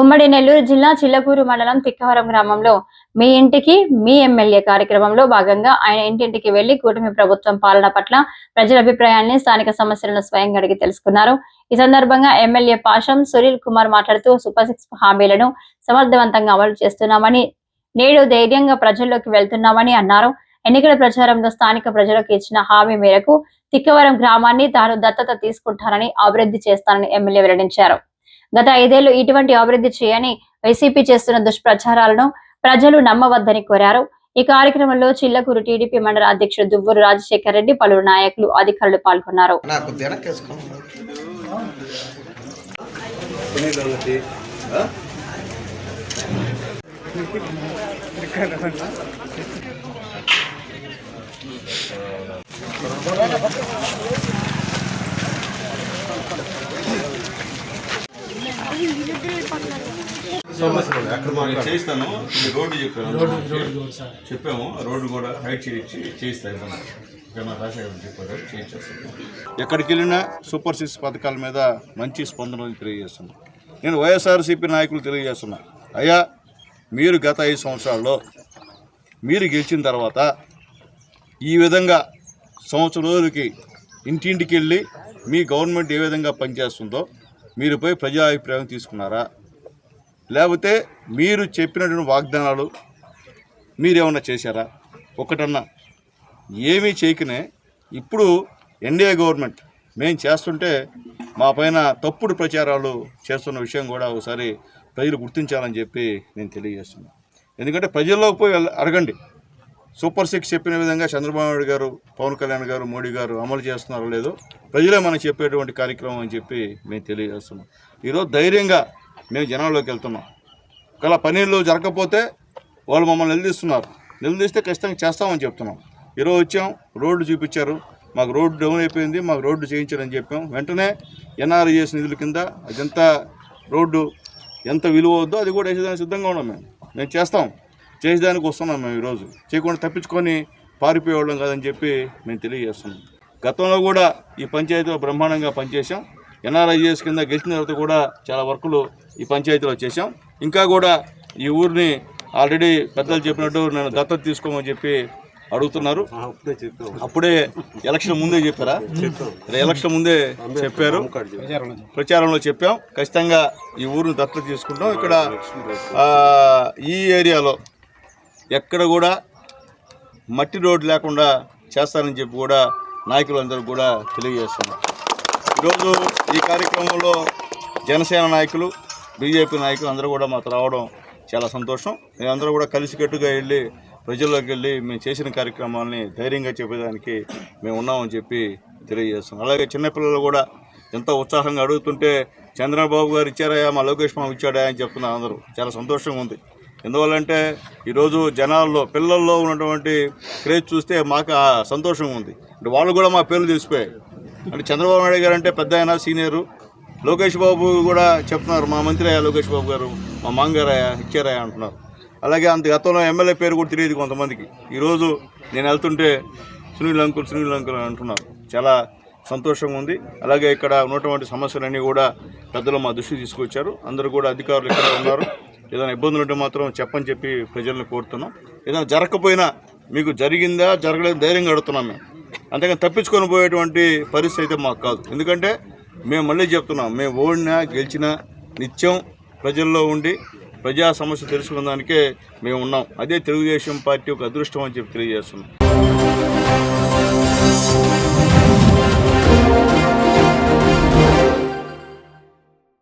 ఉమ్మడి నెల్లూరు జిల్లా చిల్లకూరు మండలం తిక్కవరం గ్రామంలో మీ ఇంటికి మీ ఎమ్మెల్యే కార్యక్రమంలో భాగంగా ఆయన ఇంటింటికి వెళ్ళి కూటమి ప్రభుత్వం పాలన పట్ల ప్రజల అభిప్రాయాన్ని స్థానిక సమస్యలను స్వయంగా అడిగి తెలుసుకున్నారు. ఈ సందర్భంగా ఎమ్మెల్యే పాషం సునీల్ కుమార్ మాట్లాడుతూ సూపర్ సిక్స్ హామీలను సమర్థవంతంగా అమలు చేస్తున్నామని నేడు ధైర్యంగా ప్రజల్లోకి వెళ్తున్నామని అన్నారు. ఎన్నికల ప్రచారంలో స్థానిక ప్రజలకు ఇచ్చిన హామీ మేరకు తిక్కవరం గ్రామాన్ని తాను దత్తత తీసుకుంటానని అభివృద్ధి చేస్తానని ఎమ్మెల్యే వెల్లడించారు. గత ఐదేళ్ళు ఇటువంటి అభివృద్ధి చేయని వైసీపీ చేస్తున్న దుష్ప్రచారాలను ప్రజలు నమ్మవద్దని కోరారు. ఈ కార్యక్రమంలో చిల్లకూరు టీడీపీ మండల అధ్యక్షుడు దువ్వూరు రాజశేఖర్ రెడ్డి పలువురు నాయకులు అధికారులు పాల్గొన్నారు. ఈ రోడ్డు చెప్పాను. చెప్పాము. ఆ రోడ్డు కూడా హైట్ చేయించి చేయిస్తాను ఏమన్నా రాజశేఖర్ చెప్పారు. చేయించేస్తాను. ఎక్కడికి వెళ్ళినా సూపర్ సిక్స్ పథకాల మీద మంచి స్పందన ఉంది తెలియజేస్తున్నాను నేను వైఎస్ఆర్సీపీ నాయకులు తెలియజేస్తున్నా. అయ్యా మీరు గత ఐదు సంవత్సరాల్లో మీరు గెలిచిన తర్వాత ఈ విధంగా సంవత్సరం రోజులకి ఇంటింటికి వెళ్ళి మీ గవర్నమెంట్ ఏ విధంగా పనిచేస్తుందో మీరు పోయి ప్రజా అభిప్రాయం తీసుకున్నారా? లేకపోతే మీరు చెప్పినటువంటి వాగ్దానాలు మీరేమన్నా చేశారా? ఒకటన్నా ఏమీ చేయకనే ఇప్పుడు ఎన్డీఏ గవర్నమెంట్ మేము చేస్తుంటే మా పైన తప్పుడు ప్రచారాలు చేస్తున్న విషయం కూడా ఒకసారి ప్రజలు గుర్తించాలని చెప్పి నేను తెలియజేస్తున్నాను ఎందుకంటే ప్రజల్లోకి పోయి అడగండి. సూపర్ సిక్స్ చెప్పిన విధంగా చంద్రబాబు నాయుడు గారు పవన్ కళ్యాణ్ గారు మోడీ గారు అమలు చేస్తున్నారో లేదో ప్రజలే మనం చెప్పేటువంటి కార్యక్రమం అని చెప్పి మేము తెలియజేస్తున్నాం. ఈరోజు ధైర్యంగా మేము జనాల్లోకి వెళ్తున్నాం. ఒకవేళ పనులు జరగకపోతే వాళ్ళు మమ్మల్ని నిలదీస్తున్నారు. నిలదీస్తే ఖచ్చితంగా చేస్తామని చెప్తున్నాం. ఈరోజు వచ్చాం రోడ్డు చూపించారు. మాకు రోడ్డు డౌన్ అయిపోయింది మాకు రోడ్డు చేయించారని చెప్పాం. వెంటనే ఎన్ఆర్ఈఎస్ నిధుల కింద అదంతా రోడ్డు ఎంత విలువ వద్దో అది కూడా వేసేదానికి సిద్ధంగా ఉన్నాం మేము. మేము చేస్తాం. చేసేదానికి వస్తున్నాం మేము ఈరోజు. చేయకుండా తప్పించుకొని పారిపోయేవాళ్ళం కాదని చెప్పి మేము తెలియజేస్తున్నాం. గతంలో కూడా ఈ పంచాయతీలో బ్రహ్మాండంగా పనిచేసాం ఎన్ఆర్ఐఎస్ కింద గెలిచిన తర్వాత కూడా చాలా వర్కులు ఈ పంచాయతీలో చేశాం. ఇంకా కూడా ఈ ఊరిని ఆల్రెడీ పెద్దలు చెప్పినట్టు నేను దత్తత తీసుకోమని చెప్పి అడుగుతున్నారు. అప్పుడే ఎలక్షన్ ముందే చెప్పారా? ఎలక్షన్ ముందే చెప్పారు. ప్రచారంలో చెప్పాం. ఖచ్చితంగా ఈ ఊరిని దత్తత తీసుకుంటాం. ఇక్కడ ఈ ఏరియాలో ఎక్కడ కూడా మట్టి రోడ్డు లేకుండా చేస్తారని చెప్పి కూడా నాయకులందరూ కూడా తెలియజేస్తున్నారు. ఈరోజు ఈ కార్యక్రమంలో జనసేన నాయకులు బీజేపీ నాయకులు అందరూ కూడా మాకు రావడం చాలా సంతోషం. మేమందరూ కూడా కలిసికట్టుగా వెళ్ళి ప్రజల్లోకి వెళ్ళి మేము చేసిన కార్యక్రమాలని ధైర్యంగా చెప్పేదానికి మేము ఉన్నామని చెప్పి తెలియజేస్తున్నాం. అలాగే చిన్నపిల్లలు కూడా ఎంతో ఉత్సాహంగా అడుగుతుంటే చంద్రబాబు గారు ఇచ్చారా మా లోకేష్ మామ ఇచ్చాడా అని చెప్తున్నారు అందరూ. చాలా సంతోషంగా ఉంది. ఎందువల్లంటే ఈరోజు జనాల్లో పిల్లల్లో ఉన్నటువంటి క్రేజ్ చూస్తే మాకు సంతోషం సంతోషంగా ఉంది. అంటే వాళ్ళు కూడా మా పేర్లు తెలిసిపోయాయి. అంటే చంద్రబాబు నాయుడు గారు అంటే పెద్ద ఆయన సీనియరు. లోకేష్ బాబు కూడా చెప్తున్నారు మా మంత్రి అయ్యా లోకేష్ బాబు గారు మా మాంగారయ్య ఇచ్చారయ్య అంటున్నారు. అలాగే అంత గతంలో ఎమ్మెల్యే పేరు కూడా తెలియదు కొంతమందికి. ఈరోజు నేను వెళ్తుంటే సునీల్ అంకుల్ సునీల్ అంకుల్ అంటున్నారు. చాలా సంతోషంగా ఉంది. అలాగే ఇక్కడ ఉన్నటువంటి సమస్యలన్నీ కూడా పెద్దలు మా దృష్టికి తీసుకొచ్చారు. అందరూ కూడా అధికారులు ఇక్కడ ఉన్నారు. ఏదైనా ఇబ్బందులు ఉంటే మాత్రం చెప్పని చెప్పి ప్రజలను కోరుతున్నాం. ఏదైనా జరగకపోయినా మీకు జరిగిందా జరగలేదు ధైర్యంగా అడుగుతున్నాం మేము. అంతేకాని తప్పించుకొని పోయేటువంటి పరిస్థితి అయితే మాకు కాదు. ఎందుకంటే మేము మళ్ళీ చెప్తున్నాం మేము ఓడినా గెలిచినా నిత్యం ప్రజల్లో ఉండి ప్రజా సమస్య తెలుసుకున్న దానికే మేము ఉన్నాం. అదే తెలుగుదేశం పార్టీ ఒక అదృష్టం అని చెప్పి తెలియజేస్తున్నాం.